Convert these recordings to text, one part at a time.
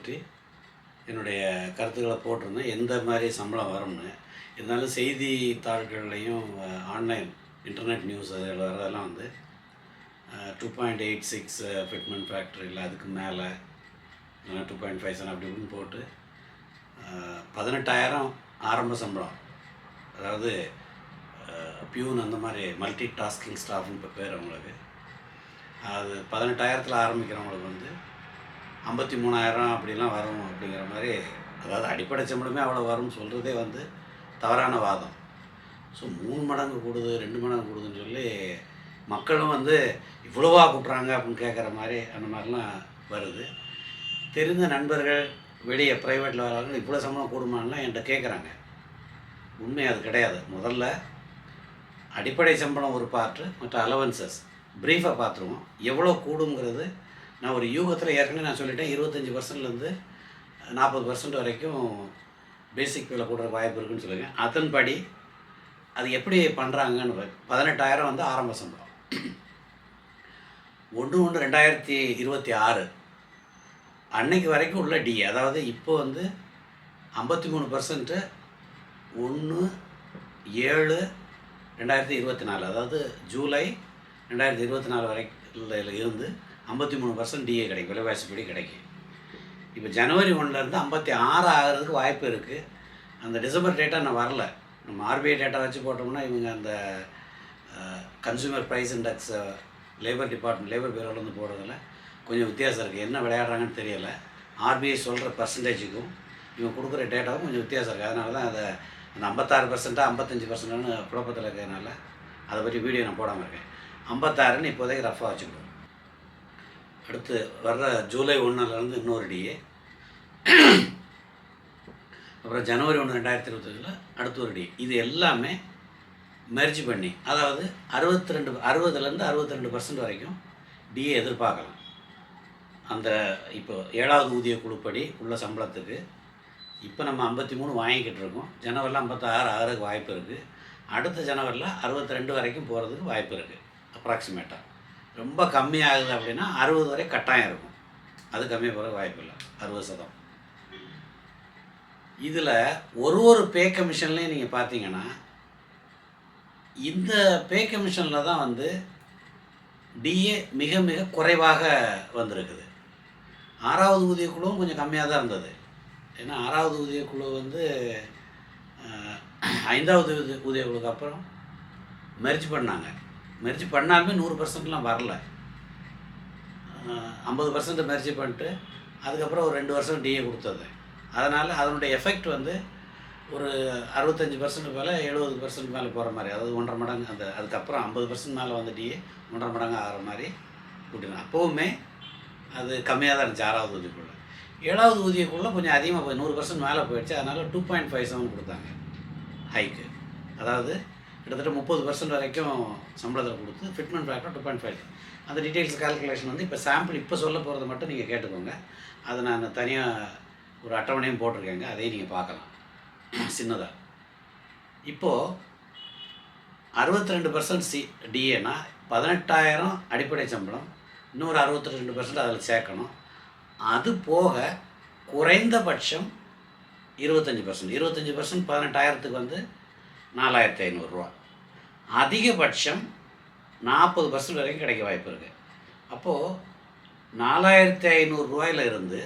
பற்றி என்னுடைய கருத்துக்களை போட்டிருந்தேன். எந்த மாதிரி சம்பளம் வரும்னு. இருந்தாலும் செய்தித்தாள்கள்லையும் ஆன்லைன் இன்டர்நெட் நியூஸ் அதில் வரதெல்லாம் வந்து two point eight six fitment ஃபேக்ட்ரியில் அதுக்கு மேலே டூ பாயிண்ட் ஃபைவ் செவன் அப்படி இப்படின்னு போட்டு பதினெட்டாயிரம் ஆரம்ப சம்பளம். அதாவது பியூன் அந்த மாதிரி மல்டி டாஸ்கிங் ஸ்டாஃப்னு இப்போ பேர் அவங்களுக்கு. அது பதினெட்டாயிரத்தில் ஆரம்பிக்கிறவங்களுக்கு வந்து ஐம்பத்தி மூணாயிரம் அப்படிலாம் வரும் அப்படிங்கிற மாதிரி அதாவது அடிப்படை சம்பளமே அவ்வளோ வரும்னு சொல்கிறதே வந்து தவறான வாதம். ஸோ மூணு மடங்கு கூடுது ரெண்டு மடங்கு கூடுதுன்னு சொல்லி மக்களும் வந்து இவ்வளோவா கூட்டுறாங்க அப்படின்னு கேட்குற மாதிரி அந்த மாதிரிலாம் வருது. தெரிந்த நண்பர்கள் வெளியே ப்ரைவேட்டில் வராங்க இவ்வளோ சம்பளம் கூடுமான்லாம் என்கிட்ட கேட்குறாங்க உண்மை அது கிடையாது. முதல்ல அடிப்படை சம்பளம் ஒரு பார்ட்டு மற்ற அலவன்சஸ் ப்ரீஃபாக பார்த்துருவோம். எவ்வளோ கூடுங்கிறது நான் ஒரு யூகத்தில் ஏற்கனவே நான் சொல்லிட்டேன் இருபத்தஞ்சி பர்சன்ட்லேருந்து நாற்பது பர்சன்ட் வரைக்கும் பேசிக் விலை கூடுற வாய்ப்பு இருக்குன்னு சொல்லுங்கள் அதன்படி அது எப்படி பண்ணுறாங்கன்னு பதினெட்டாயிரம் வந்து ஆரம்ப சம்பளம். ஒன்று ஒன்று ரெண்டாயிரத்தி இருபத்தி ஆறு அன்னைக்கு வரைக்கும் உள்ள டி அதாவது இப்போ வந்து ஐம்பத்தி மூணு பர்சன்ட்டு ஒன்று ஏழு ரெண்டாயிரத்தி இருபத்தி நாலு. அதாவது ஜூலை ரெண்டாயிரத்தி இருபத்தி நாலு வரைக்கும் இருந்து ஐம்பத்தி மூணு பர்சன்ட் டிஏ கிடைக்கும் விலைவாசிப்படி கிடைக்கும். இப்போ ஜனவரி ஒன்றுலேருந்து ஐம்பத்தி ஆறு ஆகிறதுக்கு வாய்ப்பு இருக்குது அந்த டிசம்பர் டேட்டா நான் வரல. நம்ம ஆர்பிஐ டேட்டா வச்சு போட்டோம்னா இவங்க அந்த consumer price index labour department labour பேரோலேருந்து போடுறதில் கொஞ்சம் வித்தியாசம் இருக்குது என்ன விளையாடுறாங்கன்னு தெரியலை. ஆர்பிஐ சொல்கிற பர்சன்டேஜுக்கும் இவங்க கொடுக்குற டேட்டாவும் கொஞ்சம் வித்தியாசம் இருக்குது அதனால தான் அதை அந்த ஐம்பத்தாறு பர்சண்ட்டாக ஐம்பத்தஞ்சு பர்சன்ட்னு குழப்பத்தில் இருக்கிறதுனால அதை பற்றி வீடியோ நான் போடாமல் இருக்கேன். ஐம்பத்தாறுன்னு இப்போதைக்கு ரஃபாக வச்சுக்கணும். அடுத்து வர்ற ஜூலை ஒன்றுலேருந்து இன்னொரு டிஏ அப்புறம் ஜனவரி ஒன்று ரெண்டாயிரத்தி இருபத்தஞ்சில் அடுத்த ஒரு டி இது எல்லாமே மெர்ஜ் பண்ணி அதாவது அறுபத்தி ரெண்டு அறுபதுலேருந்து அறுபத்தி ரெண்டு பர்சன்ட் வரைக்கும் டிஏ எதிர்பார்க்கலாம். அந்த இப்போ ஏழாவது ஊதிய குழுப்படி உள்ள சம்பளத்துக்கு இப்போ நம்ம ஐம்பத்தி மூணு வாங்கிக்கிட்டு இருக்கோம். ஜனவரியில் ஐம்பத்தாறு ஆறுக்கு வாய்ப்பு இருக்குது அடுத்த ஜனவரியில் அறுபத்தி ரெண்டு வரைக்கும் போகிறதுக்கு வாய்ப்பு இருக்குது அப்ராக்சிமேட்டாக ரொம்ப கம்மியாகுது அப்படின்னா அறுபது வரை கட்டாயம் இருக்கும். அது கம்மியாக போகிற வாய்ப்பு இல்லை. அறுபது சதம். இதில் ஒரு ஒரு பே கமிஷன்லேயும் நீங்கள் பார்த்தீங்கன்னா இந்த பே கமிஷனில் தான் வந்து டிஏ மிக மிக குறைவாக வந்திருக்குது. ஆறாவது ஊதியக்குழுவும் கொஞ்சம் கம்மியாக தான் இருந்தது. ஏன்னா ஆறாவது ஊதியக்குழு வந்து ஐந்தாவது ஊதிய ஊதியக்குழுக்கு அப்புறம் மெர்ஜ் பண்ணாங்க. மெர்ஜி பண்ணாலுமே நூறு பர்சன்ட்லாம் வரல. ஐம்பது பர்சன்ட் மெர்ஜி பண்ணிட்டு அதுக்கப்புறம் ஒரு ரெண்டு வருஷம் டிஏ கொடுத்தது. அதனால் அதனுடைய எஃபெக்ட் வந்து ஒரு அறுபத்தஞ்சி பர்சன்ட் மேலே எழுபது பர்சன்ட் மேலே போகிற மாதிரி அதாவது ஒன்றரை மடங்கு அந்த அதுக்கப்புறம் ஐம்பது பர்சன்ட் மேலே வந்து டிஏ ஒன்றரை மடங்கு ஆகிற மாதிரி கூட்டினேன் அப்போவுமே அது கம்மியாக தான் இருந்துச்சு ஆறாவது ஊதியக்குள்ள. ஏழாவது ஊதியக்குள்ளே கொஞ்சம் அதிகமாக போய் நூறு பர்சன்ட் மேலே போயிடுச்சு அதனால் டூ பாயிண்ட் ஃபைவ் செவன் கொடுத்தாங்க ஹைக்கு அதாவது கிட்டத்தட்ட முப்பது பர்சன்ட் வரைக்கும் சம்பளத்தில் கொடுத்து fitment factor two point five அந்த டீட்டெயில்ஸ் கால்குலேஷன் வந்து இப்போ சாம்பிள் இப்போ சொல்ல போகிறத மட்டும் நீங்கள் கேட்டுக்கோங்க. அதை நான் தனியாக ஒரு அட்டவணையும் போட்டிருக்கேங்க. அதையும் நீங்கள் பார்க்கலாம். சின்னதாக இப்போது அறுபத்தி ரெண்டு பர்சன்ட் சி டிஏனா பதினெட்டாயிரம் அடிப்படை சம்பளம் இன்னொரு அறுபத்தி ரெண்டு பர்சன்ட் அதில் சேர்க்கணும். அது போக குறைந்தபட்சம் இருபத்தஞ்சி பர்சன்ட் இருபத்தஞ்சி பர்சன்ட் பதினெட்டாயிரத்துக்கு வந்து நாலாயிரத்தி ஐநூறுரூவா. அதிகபட்சம் நாற்பது பர்சன்ட் வரைக்கும் கிடைக்க வாய்ப்பு இருக்குது அப்போது நாலாயிரத்தி ஐநூறுரூவாயில் இருந்து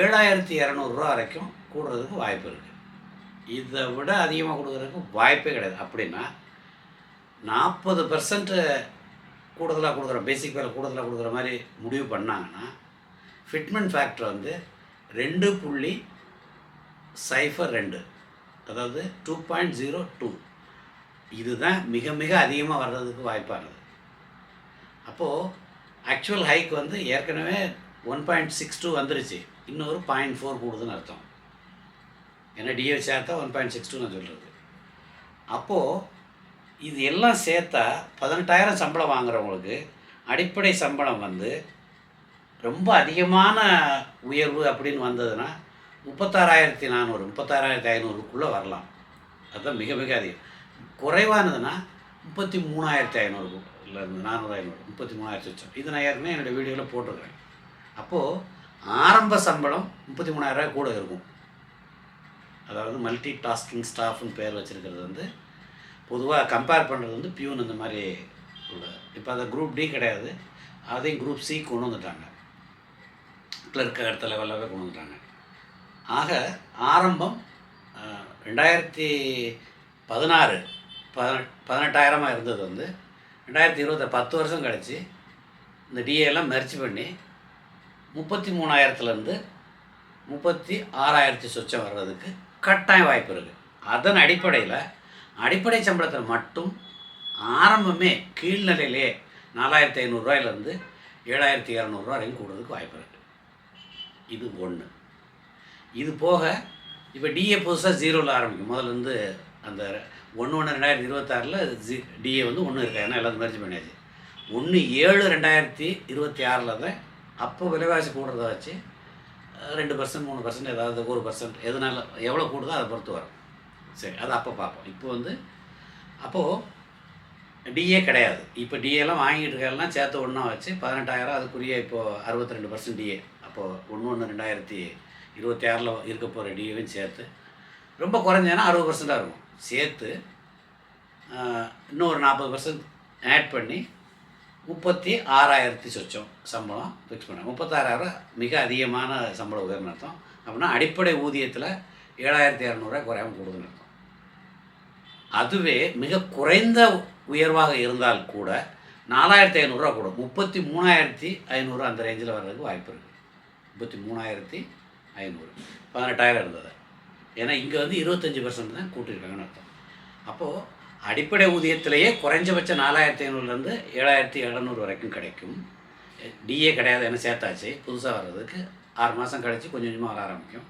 ஏழாயிரத்தி இரநூறுவா வரைக்கும் கூடுறதுக்கு வாய்ப்பு இருக்குது இதை விட அதிகமாக கொடுக்குறதுக்கு வாய்ப்பே கிடையாது. அப்படின்னா நாற்பது பர்சன்ட்டு கூடுதலாக கொடுக்குற பேசிக் வேலை கூடுதலாக கொடுக்குற மாதிரி முடிவு பண்ணாங்கன்னா ஃபிட்மெண்ட் ஃபேக்டர் வந்து ரெண்டு புள்ளி சைஃபர் ரெண்டு. அதாவது டூ பாயிண்ட் ஜீரோ டூ இதுதான் மிக மிக அதிகமாக வர்றதுக்கு வாய்ப்பானது அப்போது ஆக்சுவல் ஹைக் வந்து ஏற்கனவே ஒன் பாயிண்ட் சிக்ஸ் டூ வந்துருச்சு. இன்னொரு பாயிண்ட் ஃபோர் கூடுதுன்னு அர்த்தம். ஏன்னா டிஏ சேர்த்தா ஒன் பாயிண்ட் சிக்ஸ் டூ நான் சொல்கிறது அப்போது இது எல்லாம் சேர்த்தா பதினெட்டாயிரம் சம்பளம் வாங்குறவங்களுக்கு அடிப்படை சம்பளம் வந்து ரொம்ப அதிகமான உயர்வு அப்படின்னு வந்ததுன்னா முப்பத்தாறாயிரத்தி நானூறு முப்பத்தாறாயிரத்தி ஐநூறுக்குள்ளே வரலாம். அதுதான் மிக மிக அதிகம். குறைவானதுன்னா முப்பத்தி மூணாயிரத்தி ஐநூறு இருந்து நானூறு ஐநூறு முப்பத்தி மூணாயிரத்தி வச்சோம் இது நான் ஏற்கனவே என்னுடைய வீடியோவில் போட்டிருக்கிறேன். அப்போது ஆரம்ப சம்பளம் முப்பத்தி மூணாயிரரூவா கூட இருக்கும். அதாவது மல்டி டாஸ்கிங் ஸ்டாஃப்னு பேர் வச்சுருக்கிறது வந்து பொதுவாக கம்பேர் பண்ணுறது வந்து பியூன் இந்த மாதிரி உள்ள இப்போ அதை குரூப் டி கிடையாது. அதையும் குரூப் சி கொண்டு வந்துட்டாங்க. கிளர்க்கு அடுத்த லெவலாகவே கொண்டு வந்துட்டாங்க. ஆக ஆரம்பம் ரெண்டாயிரத்தி பதினாறு பதினெட் பதினெட்டாயிரமாக இருந்தது வந்து. ரெண்டாயிரத்தி இருபத்தி பத்து வருஷம் கழித்து இந்த டிஏலாம் எல்லாம் மெர்ச் பண்ணி முப்பத்தி மூணாயிரத்துலேருந்து முப்பத்தி ஆறாயிரத்தி சொச்சம் வர்றதுக்கு கட்டாய வாய்ப்பு இருக்குது அதன் அடிப்படையில் அடிப்படை சம்பளத்தில் மட்டும் ஆரம்பமே கீழ்நிலையிலே நாலாயிரத்தி ஐநூறுரூவாயிலேருந்து ஏழாயிரத்தி இரநூறுவா வரைக்கும் கூடுறதுக்கு வாய்ப்பு இருக்குது இது ஒன்று இது போக இப்போ டிஏ புதுசாக ஜீரோவில் ஆரம்பிக்கும். முதல்ல இருந்து அந்த ஒன்று ஒன்று ரெண்டாயிரத்தி இருபத்தாறில் ஜி டிஏ வந்து ஒன்று இருக்கா. ஏன்னா எல்லாரும் மெர்ஜ் பண்ணியாச்சு. ஒன்று ஏழு ரெண்டாயிரத்தி இருபத்தி ஆறில் தான் அப்போ விலைவாசி கூடுறத வச்சு ரெண்டு பர்சன்ட் மூணு பர்சன்ட் ஏதாவது ஒரு பர்சன்ட் எதனால எவ்வளோ கூடுதோ அதை பொறுத்து வரும். சரி அது அப்போ பார்ப்போம். இப்போ வந்து அப்போது டிஏ கிடையாது. இப்போ டிஏலாம் வாங்கிட்டு இருக்கலாம் சேர்த்து ஒன்றா வச்சு பதினெட்டாயிரம் அதுக்குரிய இப்போது அறுபத்தி ரெண்டு பர்சன்ட் டிஏ அப்போது ஒன்று ஒன்று ரெண்டாயிரத்தி இருபத்தி ஆறில் இருக்க போகிற டிஏவையும் சேர்த்து. ரொம்ப குறைஞ்சேன்னா அறுபது பர்சண்ட்டாக இருக்கும். சேர்த்து இன்னும் ஒரு நாற்பது பர்சன்ட் ஆட் பண்ணி முப்பத்தி ஆறாயிரத்தி சொச்சம் சம்பளம் ஃபிக்ஸ் பண்ணேன் முப்பத்தாறாயிரம் மிக அதிகமான சம்பள உயர்வு அர்த்தம். அப்படின்னா அடிப்படை ஊதியத்தில் ஏழாயிரத்தி இரநூறுவா குறையாம கூடுதுன்னு இருக்கும் அதுவே மிக குறைந்த உயர்வாக இருந்தால் கூட நாலாயிரத்தி ஐநூறுரூவா கூட முப்பத்தி மூணாயிரத்தி ஐநூறு அந்த ரேஞ்சில் வர்றதுக்கு வாய்ப்பு இருக்குது முப்பத்தி மூணாயிரத்தி ஐநூறு. பதினெட்டாயிரம் இருந்தது. ஏன்னா இங்கே வந்து இருபத்தஞ்சி பர்சன்ட் தான் கூட்டியிருக்காங்கன்னு அர்த்தம். அப்போது அடிப்படை ஊதியத்திலேயே குறைஞ்சபட்சம் நாலாயிரத்தி ஐநூறுலேருந்து ஏழாயிரத்தி எழுநூறு வரைக்கும் கிடைக்கும். டிஏ கிடையாது என்ன சேர்த்தாச்சு புதுசாக வர்றதுக்கு ஆறு மாதம் கழித்து கொஞ்சம் கொஞ்சமாக வர ஆரம்பிக்கும்.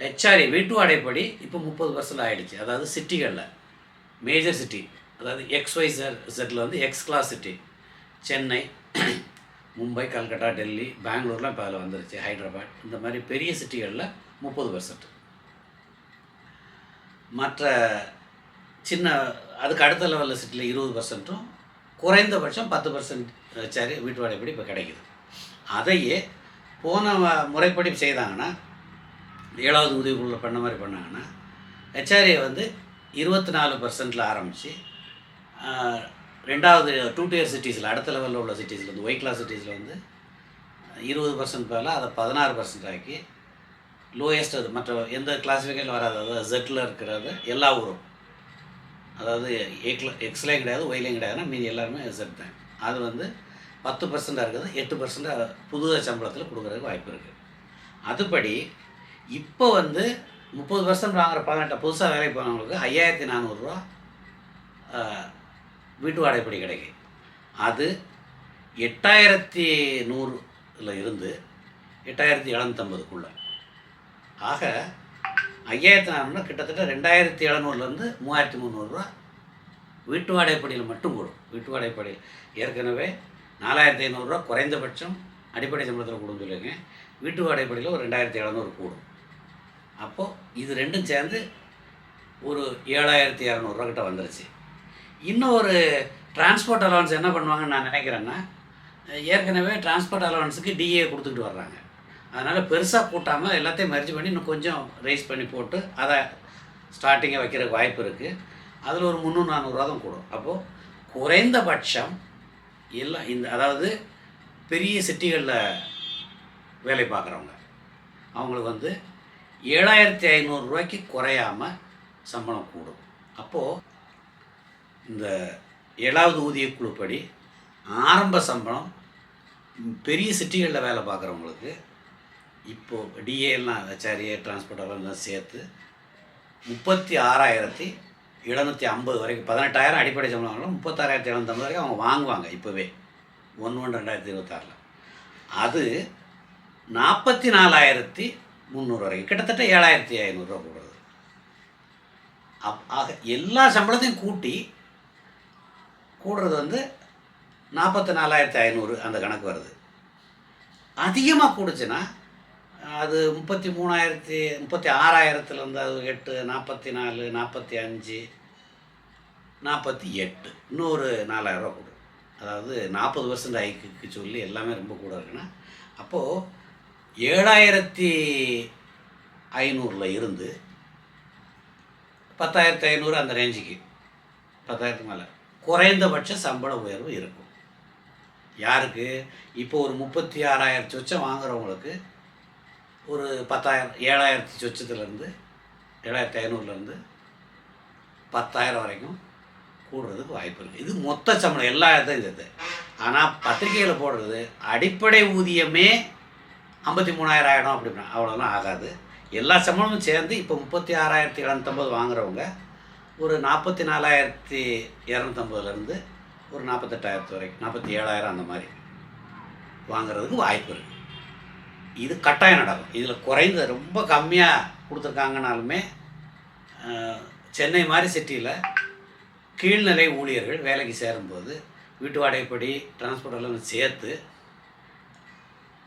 ஹெச்ஆர்ஏ வீட்டு வாடகைப்படி இப்போ முப்பது பர்சன்ட் ஆகிடுச்சு அதாவது சிட்டிகளில் மேஜர் சிட்டி அதாவது எக்ஸ்ஒய் செட்டில் வந்து X class city Chennai Mumbai Calcutta Delhi பெங்களூர்லாம் இப்போ அதில் வந்துருச்சு ஹைதராபாத். இந்த மாதிரி பெரிய சிட்டிகளில் முப்பது பர்சன்ட் மற்ற சின்ன அதுக்கு அடுத்த லெவலில் சிட்டியில் இருபது பர்சன்ட்டும் குறைந்தபட்சம் பத்து பர்சன்ட் சரி வீட்டு வாடகைப்படி இப்போ கிடைக்குது. அதையே போன முறைப்படி செய்தாங்கன்னா ஏழாவது உதவிக்குள்ள பண்ண மாதிரி பண்ணாங்கன்னா ஹெச்ஆர்ஏ வந்து இருபத்தி நாலு பர்சன்டில் ஆரம்பித்து ரெண்டாவது டூ டியர் சிட்டிஸில் அடுத்த லெவலில் உள்ள சிட்டிஸில் வந்து ஒய் கிளாஸ் சிட்டிஸில் வந்து இருபது பர்சன்ட் பதிலாக அதை பதினாறு பர்சன்ட் ஆக்கி லோயஸ்ட் அது மற்ற எந்த கிளாஸிஃபிகேஷன் வராது அதாவது ஜெட்டில் இருக்கிறது எல்லா ஊரும். அதாவது எக்ல எக்ஸ்லேயும் கிடையாது ஒய்லேயும் கிடையாதுன்னா மீதி எல்லாருமே ஜெட் தான். அது வந்து பத்து பர்சண்டாக இருக்குது எட்டு பர்சண்டாக புது சம்பளத்தில் கொடுக்குறதுக்கு வாய்ப்பு இருக்குது அதுபடி இப்போ வந்து முப்பது பர்சன்ட் வாங்குற பதினெட்டு புதுசாக வேலைக்கு போனவங்களுக்கு ஐயாயிரத்தி நானூறுரூவா வீட்டு வாடகைப்படி கிடைக்கும். அது எட்டாயிரத்தி நூறில் இருந்து எட்டாயிரத்தி எழுநூத்தம்பதுக்குள்ளே. ஆக ஐயாயிரத்தி நானூறுனா கிட்டத்தட்ட ரெண்டாயிரத்தி எழுநூறுலேருந்து மூவாயிரத்தி முந்நூறுரூவா வீட்டு வாடகைப்படியில் மட்டும் கூடும். வீட்டு வாடகைப்படியில் ஏற்கனவே நாலாயிரத்தி ஐநூறுரூவா குறைந்தபட்சம் அடிப்படை சம்பளத்தில் கூடும் சொல்லுங்க வீட்டு வாடகைப்படியில் ஒரு ரெண்டாயிரத்தி எழுநூறு கூடும். அப்போது இது ரெண்டும் சேர்ந்து ஒரு ஏழாயிரத்தி இரநூறுவா கிட்ட வந்துருச்சு. இன்னும் ஒரு டிரான்ஸ்போர்ட் அலவன்ஸ் என்ன பண்ணுவாங்கன்னு நான் நினைக்கிறேன்னா ஏற்கனவே டிரான்ஸ்போர்ட் அலவன்ஸுக்கு டிஏ கொடுத்துக்கிட்டு வர்றாங்க. அதனால் பெருசாக கூட்டாமல் எல்லாத்தையும் மெர்ஜ் பண்ணி இன்னும் கொஞ்சம் ரைஸ் பண்ணி போட்டு அதை ஸ்டார்டிங்கை வைக்கிறதுக்கு வாய்ப்பு இருக்குது அதில் ஒரு முந்நூறு நானூறுரூவா தான் கூடும். அப்போது குறைந்தபட்சம் எல்லாம் இந்த அதாவது பெரிய சிட்டிகளில் வேலை பார்க்குறவங்க அவங்களுக்கு வந்து ஏழாயிரத்தி ஐநூறுரூவாய்க்கு குறையாமல் சம்பளம் கூடும். அப்போது இந்த ஏழாவது ஊதியக் குழுப்படி ஆரம்ப சம்பளம் பெரிய சிட்டிகளில் வேலை பார்க்குறவங்களுக்கு இப்போது டிஏலாம் ஹெச்ஆர்ஏ டிரான்ஸ்போர்ட் எல்லாம் சேர்த்து முப்பத்தி ஆறாயிரத்தி எழுநூற்றி ஐம்பது வரைக்கும் பதினெட்டாயிரம் அடிப்படை சம்பளம் வாங்கலாம் முப்பத்தாறாயிரத்தி எழுநூத்தம்பது வரைக்கும் அவங்க வாங்குவாங்க இப்போவே. ஒன்று ஒன்று ரெண்டாயிரத்தி இருபத்தாறில். அது நாற்பத்தி நாலாயிரத்தி முந்நூறு வரைக்கும். கிட்டத்தட்ட ஏழாயிரத்தி ஐநூறுரூவா போடுறது. அப் ஆக எல்லா சம்பளத்தையும் கூட்டி கூடுறது வந்து நாற்பத்தி நாலாயிரத்தி ஐநூறு அந்த கணக்கு வருது. அதிகமாக கூடுச்சுன்னா அது முப்பத்தி மூணாயிரத்தி முப்பத்தி ஆறாயிரத்துலேருந்து அது எட்டு நாற்பத்தி நாலு நாற்பத்தி அஞ்சு நாற்பத்தி எட்டு இன்னொரு நாலாயிரரூவா கூடும். அதாவது நாற்பது பர்சன்ட் ஐக்கு சொல்லி எல்லாமே ரொம்ப கூட இருக்குன்னா அப்போது ஏழாயிரத்தி ஐநூறில் இருந்து பத்தாயிரத்தி ஐநூறு அந்த ரேஞ்சுக்கு பத்தாயிரத்துக்கு மேலே. குறைந்தபட்ச சம்பள உயர்வு இருக்கும். யாருக்கு? இப்போ ஒரு முப்பத்தி ஆறாயிரம் சொச்சம் வாங்குறவங்களுக்கு ஒரு பத்தாயிரம் ஏழாயிரத்தி சொச்சத்துலேருந்து ஏழாயிரத்தி ஐநூறுலேருந்து பத்தாயிரம் வரைக்கும் கூடுறதுக்கு வாய்ப்பு இருக்குது இது மொத்த சம்பளம் எல்லா இடத்தையும் சேர்த்து. ஆனால் பத்திரிக்கையில் போடுறது அடிப்படை ஊதியமே ஐம்பத்தி மூணாயிரம் ஆகிடும் அப்படின்னா அவ்வளோலாம் ஆகாது. எல்லா சம்பளமும் சேர்ந்து இப்போ முப்பத்தி ஆறாயிரத்தி எழுநூத்தம்பது வாங்குறவங்க ஒரு நாற்பத்தி நாலாயிரத்தி இரநூத்தம்பதுலேருந்து ஒரு நாற்பத்தெட்டாயிரத்து வரைக்கும் நாற்பத்தி ஏழாயிரம் அந்த மாதிரி வாங்குறதுக்கு வாய்ப்பு இருக்குது இது கட்டாயம் நடக்கும். இதில் குறைந்த ரொம்ப கம்மியாக கொடுத்துருக்காங்கனாலுமே சென்னை மாதிரி சிட்டியில் கீழ்நிலை ஊழியர்கள் வேலைக்கு சேரும்போது வீட்டு வாடகைப்படி டிரான்ஸ்போர்ட் எல்லாம் சேர்த்து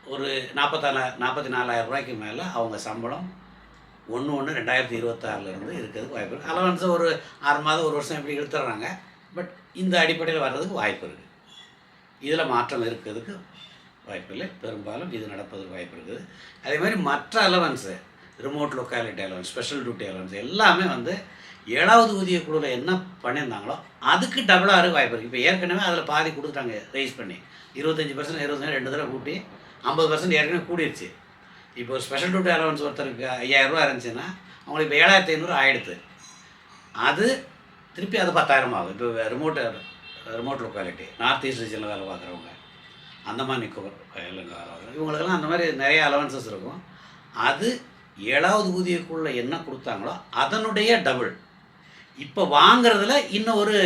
ஒரு நாற்பத்தாலா நாற்பத்தி நாலாயிரம் ரூபாய்க்கு மேலே அவங்க சம்பளம் ஒன்று ஒன்று ரெண்டாயிரத்தி இருபத்தாறுலேருந்து இருக்கிறதுக்கு வாய்ப்பு இருக்குது அலவன்ஸை ஒரு ஆறு மாதம் ஒரு வருஷம் இப்படி எடுத்துடுறாங்க பட் இந்த அடிப்படையில் வர்றதுக்கு வாய்ப்பு இருக்குது இதில் மாற்றம் இருக்கிறதுக்கு வாய்ப்பு இல்லை. பெரும்பாலும் இது நடப்பதற்கு வாய்ப்பு இருக்குது. அதே மாதிரி மற்ற allowance remote locality allowance special duty allowance எல்லாமே வந்து ஏழாவது ஊதிய குழுவில் என்ன பண்ணியிருந்தாங்களோ அதுக்கு டபுளாக இருக்க வாய்ப்பு இருக்குது இப்போ ஏற்கனவே அதில் பாதி கொடுத்துட்டாங்க ரைஸ் பண்ணி. இருபத்தஞ்சி பர்சன்ட் இருபத்தஞ்சி ரெண்டு தடவை கூட்டி ஐம்பது பர்சன்ட் ஏற்கனவே கூடிருச்சு. இப்போ ஒரு ஸ்பெஷல் டியூட்டி அலவன்ஸ் ஒருத்தருக்கு ஐயாயிரரூவா இருந்துச்சுன்னா அவங்களுக்கு இப்போ ஏழாயிரத்தி ஐநூறு ஆயிடுது. அது திருப்பி அது பத்தாயிரம் ஆகும். இப்போ remote remote locality north east ரீஜனில் வேலை பார்க்குறவங்க அந்தமான் நிக்கோபர் வயலில் வேலை பார்க்குறவங்க. இவங்களுக்கெல்லாம் அந்த மாதிரி நிறைய அலவன்சஸ் இருக்கும். அது ஏழாவது ஊதியக்குள்ளே என்ன கொடுத்தாங்களோ அதனுடைய டபுள் இப்போ வாங்குறதுல இன்னும் ஒரு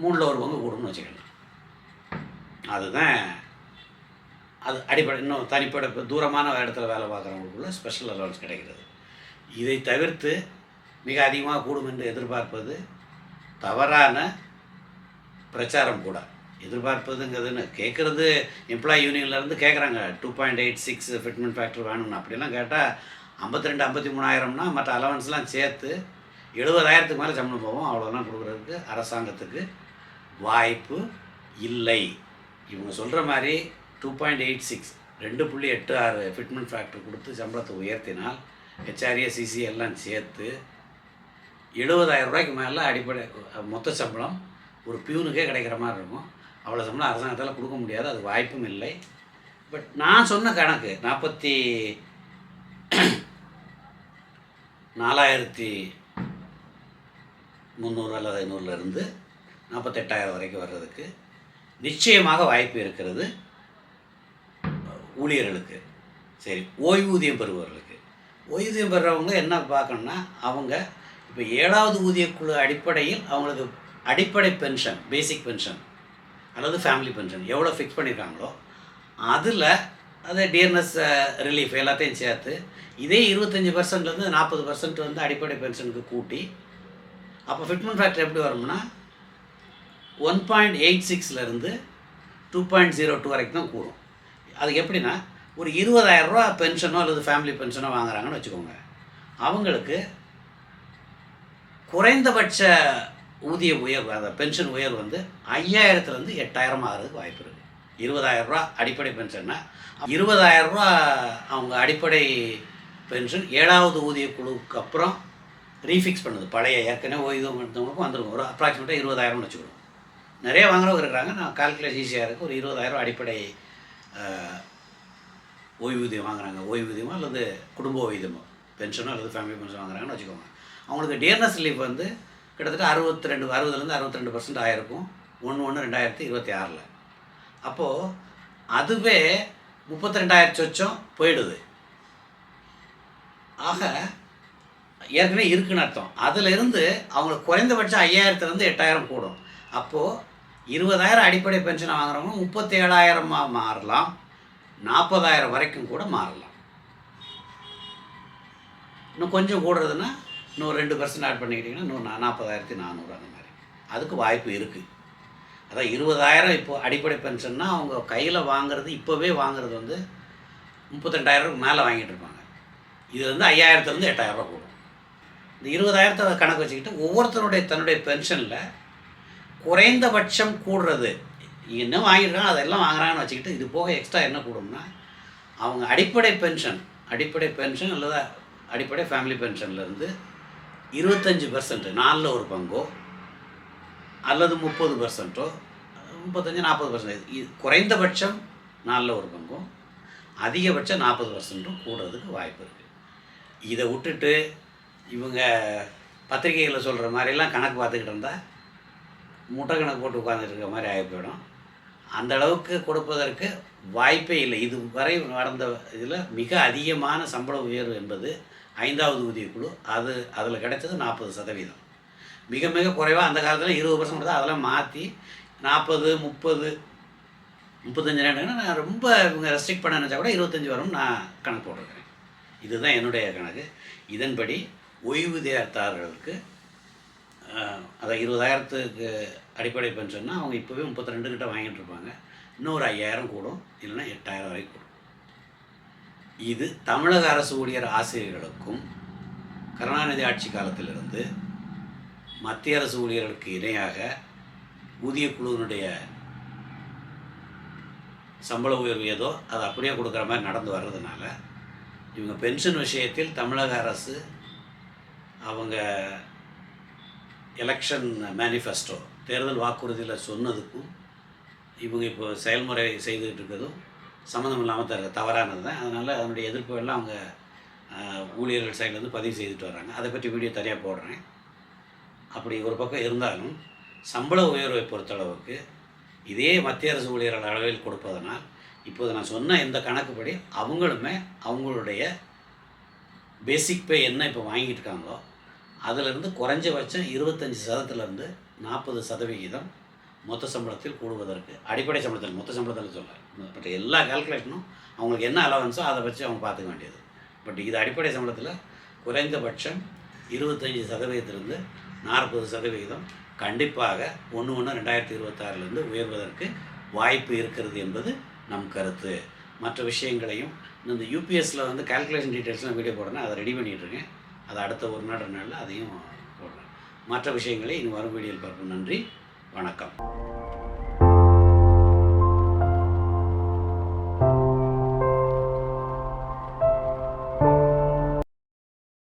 மூணில் ஒரு பங்கு கூடும்னு வச்சுக்கணும் அதுதான் அது அடிப்படை இன்னும் தனிப்படை இப்போ தூரமான இடத்துல வேலை பார்க்குறவங்களுக்குள்ள ஸ்பெஷல் அலவன்ஸ் கிடைக்கிறது. இதை தவிர்த்து மிக அதிகமாக கூடும் என்று எதிர்பார்ப்பது தவறான பிரச்சாரம் கூட. எதிர்பார்ப்பதுங்கிறதுன்னு கேட்குறது எம்ப்ளாயி யூனியன்லேருந்து கேட்குறாங்க. Two point eight six fitment factor வேணும்னு. அப்படிலாம் கேட்டால் ஐம்பத்தி ரெண்டு ஐம்பத்தி மூணாயிரம்னா மற்ற அலவன்ஸ்லாம் சேர்த்து எழுபதாயிரத்துக்கு மேலே சம்பளம் போவோம் அவ்வளோதான் கொடுக்குறதுக்கு அரசாங்கத்துக்கு வாய்ப்பு இல்லை. இவங்க சொல்கிற மாதிரி டூ பாயிண்ட் எயிட் சிக்ஸ் ரெண்டு புள்ளி எட்டு ஆறு ஃபிட்மெண்ட் ஃபேக்டர் கொடுத்து சம்பளத்தை உயர்த்தினால் ஹெச்ஆர்ஏ சிசி எல்லாம் சேர்த்து எழுபதாயிரம் ரூபாய்க்கு மேலே அடிப்படை மொத்த சம்பளம் ஒரு பியூனுக்கே கிடைக்கிற மாதிரி இருக்கும். அவ்வளோ சம்பளம் அரசாங்கத்தால் கொடுக்க முடியாது அது வாய்ப்பும் இல்லை. பட் நான் சொன்ன கணக்கு நாற்பத்தி நாலாயிரத்தி முந்நூறு அல்லது ஐநூறுலேருந்து நாற்பத்தெட்டாயிரம் வரைக்கும் வர்றதுக்கு நிச்சயமாக வாய்ப்பு இருக்கிறது. ஊழியர்களுக்கு. சரி ஓய்வூதியம் பெறுபவர்களுக்கு. ஓய்வூதியம் பெறுறவங்க என்ன பார்க்கணும்னா அவங்க இப்போ ஏழாவது ஊதியக்குழு அடிப்படையில் அவங்களுக்கு அடிப்படை பென்ஷன் பேசிக் பென்ஷன் அல்லது ஃபேமிலி பென்ஷன் எவ்வளோ ஃபிக்ஸ் பண்ணியிருக்காங்களோ அதில் அது டியர்னஸ் ரிலீஃப் எல்லாத்தையும் சேர்த்து இதே இருபத்தஞ்சி பர்சன்ட்லேருந்து நாற்பது பர்சன்ட் வந்து அடிப்படை பென்ஷனுக்கு கூட்டி அப்போ ஃபிட்மெண்ட் ஃபேக்டர் எப்படி வரும்னா ஒன் பாயிண்ட் எயிட் சிக்ஸ்லேருந்து டூ பாயிண்ட் ஜீரோ டூ வரைக்கும் தான் கூடும். அதுக்கு எப்படின்னா ஒரு இருபதாயிரரூவா பென்ஷனோ அல்லது ஃபேமிலி பென்ஷனோ வாங்குறாங்கன்னு வச்சுக்கோங்க. அவங்களுக்கு குறைந்தபட்ச ஊதிய உயர்வு அந்த பென்ஷன் உயர்வு வந்து ஐயாயிரத்துலேருந்து எட்டாயிரம் ஆகிறதுக்கு வாய்ப்பு இருக்குது இருபதாயிரரூவா அடிப்படை பென்ஷன்னா இருபதாயிரரூவா அவங்க அடிப்படை பென்ஷன் ஏழாவது ஊதிய குழுவுக்கு அப்புறம் ரீஃபிக்ஸ் பண்ணுது. பழைய ஏற்கனவே ஓய்வு எடுத்தவங்களுக்கும் வந்துருக்கும். ஒரு அப்ராக்சிமேட்டாக இருபதாயிரம்னு வச்சுக்கணும் நிறைய வாங்குறவங்க இருக்கிறாங்க. நான் கால்குலேஷன் ஈஸியாக இருக்குது ஒரு இருபதாயிரம் அடிப்படை ஓய்வூதியம் வாங்குறாங்க. ஓய்வூதியமோ அல்லது குடும்ப ஓய்வூதியமோ? பென்ஷனோ அல்லது ஃபேமிலி பென்ஷன் வாங்குறாங்கன்னு வச்சுக்கோங்க. அவங்களுக்கு டியர்னஸ் ரிலீஃப் வந்து கிட்டத்தட்ட அறுபத்தி ரெண்டு அறுபதுலேருந்து அறுபத்தி ரெண்டு பர்சன்ட் ஆயிருக்கும். ஒன்று ஒன்று ரெண்டாயிரத்தி இருபத்தி ஆறில். அப்போது அதுவே முப்பத்தி ரெண்டாயிரம் சொச்சம் போயிடுது. ஆக ஏற்கனவே இருக்குன்னு அர்த்தம். அதில் இருந்து அவங்களுக்கு குறைந்தபட்சம் ஐயாயிரத்துலேருந்து எட்டாயிரம் கூடும். அப்போது இருபதாயிரம் அடிப்படை பென்ஷன் வாங்குறவங்க முப்பத்தி ஏழாயிரமாக மாறலாம். நாற்பதாயிரம் வரைக்கும் கூட மாறலாம். இன்னும் கொஞ்சம் கூடுறதுன்னா இன்னும் ரெண்டு பர்சன்ட் ஆட் பண்ணிக்கிட்டிங்கன்னா இன்னும் நா- நாற்பதாயிரத்தி நானூறு அந்த மாதிரி. அதுக்கு வாய்ப்பு இருக்குது அதான் இருபதாயிரம் இப்போ அடிப்படை பென்ஷன்னா அவங்க கையில் வாங்குறது இப்போவே வாங்குறது வந்து முப்பத்தெண்டாயிரத்துக்கு மேலே வாங்கிட்டு இருப்பாங்க. இது வந்து ஐயாயிரத்துலேருந்து எட்டாயிரரூபா கூடும். இந்த இருபதாயிரத்தை கணக்கு வச்சுக்கிட்டு ஒவ்வொருத்தருடைய தன்னுடைய பென்ஷனில் குறைந்தபட்சம் கூடுறது. என்ன வாங்கியிருக்காங்க அதெல்லாம் வாங்குறாங்கன்னு வச்சுக்கிட்டு இது போக எக்ஸ்ட்ரா என்ன கூடும்னா அவங்க அடிப்படை பென்ஷன் அடிப்படை பென்ஷன் அல்லது அடிப்படை ஃபேமிலி பென்ஷன்லேருந்து இருபத்தஞ்சி பர்சன்ட் நாலில் ஒரு பங்கோ அல்லது முப்பது பர்சன்ட்டோ முப்பத்தஞ்சு நாற்பது பர்சன்ட் இது குறைந்தபட்சம் நாலில் ஒரு பங்கும் அதிகபட்சம் நாற்பது பர்சன்ட்டும் கூடுறதுக்கு வாய்ப்பு இருக்குது இதை விட்டுட்டு இவங்க பத்திரிகைகளில் சொல்கிற மாதிரிலாம் கணக்கு பார்த்துக்கிட்டு இருந்தால் முட்டை கணக்கு போட்டு உட்காந்துட்டு மாதிரி ஆகி போயிடும். அந்த அளவுக்கு கொடுப்பதற்கு வாய்ப்பே இல்லை. இது வரை நடந்த இதில் மிக அதிகமான சம்பள உயர்வு என்பது ஐந்தாவது ஊதியக்குழு அது அதில் கிடைச்சது நாற்பது சதவீதம். மிக மிக குறைவாக அந்த காலத்தில் இருபது பர்சன்ட் தான் அதெல்லாம் மாற்றி நாற்பது முப்பது முப்பத்தஞ்சு நான் ரொம்ப இவங்க ரெஸ்ட்ரிக்ட் பண்ண நினச்சா கூட இருபத்தஞ்சி வரும் நான் கணக்கு போட்டிருக்கிறேன் இதுதான் என்னுடைய கணக்கு. இதன்படி ஓய்வூதியத்தாரர்களுக்கு அதை அதான் இருபதாயிரத்துக்கு அடிப்படை பென்ஷன்னா அவங்க இப்போவே முப்பத்தி ரெண்டு கிட்ட வாங்கிட்டு இருப்பாங்க இன்னொரு ஐயாயிரம் கூடும் இல்லைன்னா எட்டாயிரம் வரைக்கும் கூடும். இது தமிழக அரசு ஊழியர் ஆசிரியர்களுக்கும் கருணாநிதி ஆட்சி காலத்திலிருந்து மத்திய அரசு ஊழியர்களுக்கு இணையாக ஊதிய குழுவினுடைய சம்பள உயர்வு ஏதோ அது அப்படியே கொடுக்குற மாதிரி நடந்து வர்றதுனால இவங்க பென்ஷன் விஷயத்தில் தமிழக அரசு அவங்க எலெக்ஷன் மேனிஃபெஸ்டோ தேர்தல் வாக்குறுதியில் சொன்னதுக்கும் இவங்க இப்போ செயல்முறை செய்துக்கிட்டு இருக்கிறதும் சம்மந்தம் இல்லாமல் த தவறானது தான் அதனால் அதனுடைய எதிர்ப்பு எல்லாம் அவங்க ஊழியர்கள் சைட்லேருந்து பதிவு செய்துட்டு வராங்க அதை பற்றி வீடியோ தனியாக போடுறேன். அப்படி ஒரு பக்கம் இருந்தாலும் சம்பள உயர்வை பொறுத்தளவுக்கு இதே மத்திய அரசு ஊழியர்கள் அளவில் கொடுப்பதனால் இப்போது நான் சொன்ன இந்த கணக்குப்படி அவங்களுமே அவங்களுடைய பேசிக் பே என்ன இப்போ வாங்கிட்டு இருக்காங்களோ அதிலிருந்து குறைஞ்சபட்சம் இருபத்தஞ்சி சதத்துலேருந்து நாற்பது சதவிகிதம் மொத்த சம்பளத்தில் கூடுவதற்கு அடிப்படை சம்பளத்தில் மொத்த சம்பளத்தில் சொல்ல பட் எல்லா கால்குலேஷனும் அவங்களுக்கு என்ன அலவன்ஸோ அதை வச்சு அவங்க பார்த்துக்க வேண்டியது. பட் இது அடிப்படை சம்பளத்தில் குறைந்தபட்சம் இருபத்தஞ்சி சதவீதத்திலிருந்து நாற்பது சதவிகிதம் கண்டிப்பாக ஒன்று ஒன்று ரெண்டாயிரத்தி இருபத்தாறுலேருந்து உயர்வதற்கு வாய்ப்பு இருக்கிறது என்பது நம் கருத்து. மற்ற விஷயங்களையும் இந்த யூபிஎஸ்சில் வந்து கால்குலேஷன் டீட்டெயில்ஸ்லாம் வீடியோ போடுறேன் அதை ரெடி பண்ணிகிட்ருக்கேன் இருக்கேன். அது அடுத்த ஒரு நாள் ரெண்டு நாளில் அதையும் போடுறேன். மற்ற விஷயங்களை இனி வரும் வீடியோவில் பார்ப்போம். நன்றி. வணக்கம்.